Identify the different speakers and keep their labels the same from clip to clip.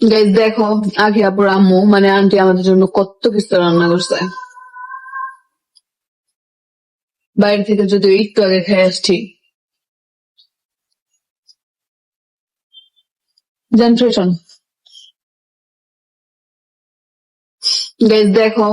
Speaker 1: Guys দেখো আখি আপুর আম্মু মানে আন্টি আমাদের জন্য কত কিছু রান্না করছে। বাইরে থেকে যদি একটু আগে খেয়ে আসছি। জেনারেশন গাইজ দেখো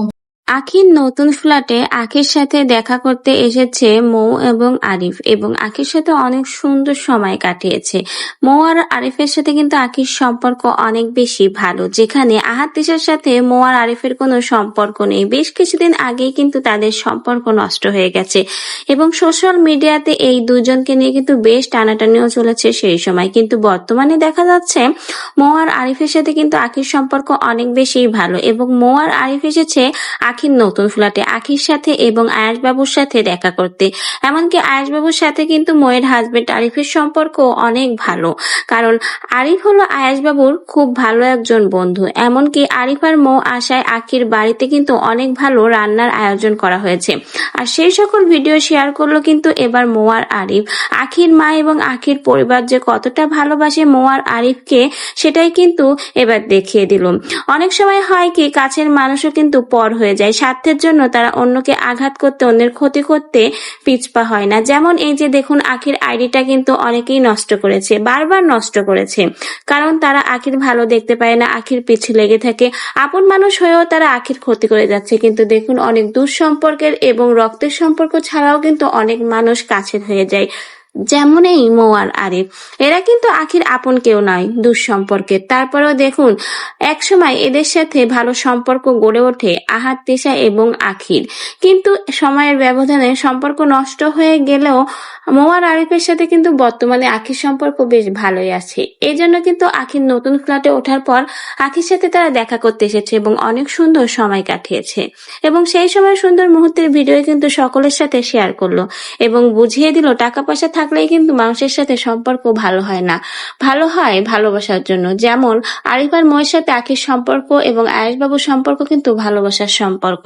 Speaker 2: আখির নতুন ফ্ল্যাটে আখির সাথে দেখা করতে এসেছে মৌ এবং আরিফ এবং আখির সাথে অনেক সুন্দর সময় কাটিয়েছে। মৌ আর আরিফের সাথে কিন্তু আখির সম্পর্ক অনেক বেশি ভালো, যেখানে আহাত তিশার সাথে মৌ আর আরিফের কোনো সম্পর্ক নেই। বেশ কিছুদিন আগেই কিন্তু তাদের সম্পর্ক নষ্ট হয়ে গেছে এবং সোশ্যাল মিডিয়াতে এই দুজনকে নিয়ে কিন্তু বেশ টানাটানিও চলেছে সেই সময়। কিন্তু বর্তমানে দেখা যাচ্ছে মৌ আর আরিফের সাথে কিন্তু আখির সম্পর্ক অনেক বেশি ভালো এবং মৌ আর আরিফ এসেছে আখির নতুন ফ্ল্যাটে আখির সাথে এবং আয়াস বাবুর সাথে দেখা করতে। এমনকি আয়াস বাবুর সাথে কিন্তু ময়ের হাজবেন্ড আরিফের সম্পর্ক অনেক ভালো। কারণ আরিফ হলো আয়াস বাবুর খুব ভালো একজন বন্ধু। এমনকি আরিফ আর মৌ আশায় আখির বাড়িতে কিন্তু অনেক ভালো রান্নার আয়োজন করা হয়েছে। আর সেই সকল ভিডিও শেয়ার করল কিন্তু এবার মৌ আর আরিফ। আখির মা এবং আখির পরিবার যে কতটা ভালোবাসে মৌ আর আরিফকে, সেটাই কিন্তু এবার দেখিয়ে দিল। অনেক সময় হয় কি, কাছের মানুষও কিন্তু পর হয়ে যায়। স্বার্থের জন্য তারা অন্যকে আঘাত করতে, অন্যের ক্ষতি করতে পিছপা হয় না। যেমন এই যে দেখুন, আখির আইডিটা কিন্তু অনেকেই নষ্ট করেছে, বারবার নষ্ট করেছে। কারণ তারা আখির ভালো দেখতে পায় না, আখির পিছু লেগে থাকে। আপন মানুষ হয়েও তারা আখির ক্ষতি করে যাচ্ছে। কিন্তু দেখুন, অনেক দূর সম্পর্কের এবং রক্তের সম্পর্ক ছাড়াও কিন্তু অনেক মানুষ কাছের হয়ে যায়। যেমন এই মৌ আর আরিফ, এরা কিন্তু আখির আপন কেউ নয় দুঃসম্পর্কের তারপরেও দেখুন, একসময় এদের সাথে ভালো সম্পর্ক গড়ে ওঠে আহাত তিশা এবং আখির। কিন্তু সময়ের ব্যবধানে সম্পর্ক নষ্ট হয়ে গেলেও মৌ আর আরিফের সাথে কিন্তু বর্তমানে আখির সম্পর্ক বেশ ভালোই আছে। এই জন্য কিন্তু আখির নতুন ফ্ল্যাটে ওঠার পর আখির সাথে তারা দেখা করতে এসেছে এবং অনেক সুন্দর সময় কাটিয়েছে। এবং সেই সময় সুন্দর মুহূর্তের ভিডিও কিন্তু সকলের সাথে শেয়ার করল এবং বুঝিয়ে দিল টাকা পয়সা থাকলেই কিন্তু মানুষের সাথে সম্পর্ক ভালো হয় না। ভালো হয় ভালোবাসার জন্য। যেমন আরিফ আর ময়ের সাথে আখির সম্পর্ক এবং আয়েশবাবুর সম্পর্ক কিন্তু ভালোবাসার সম্পর্ক।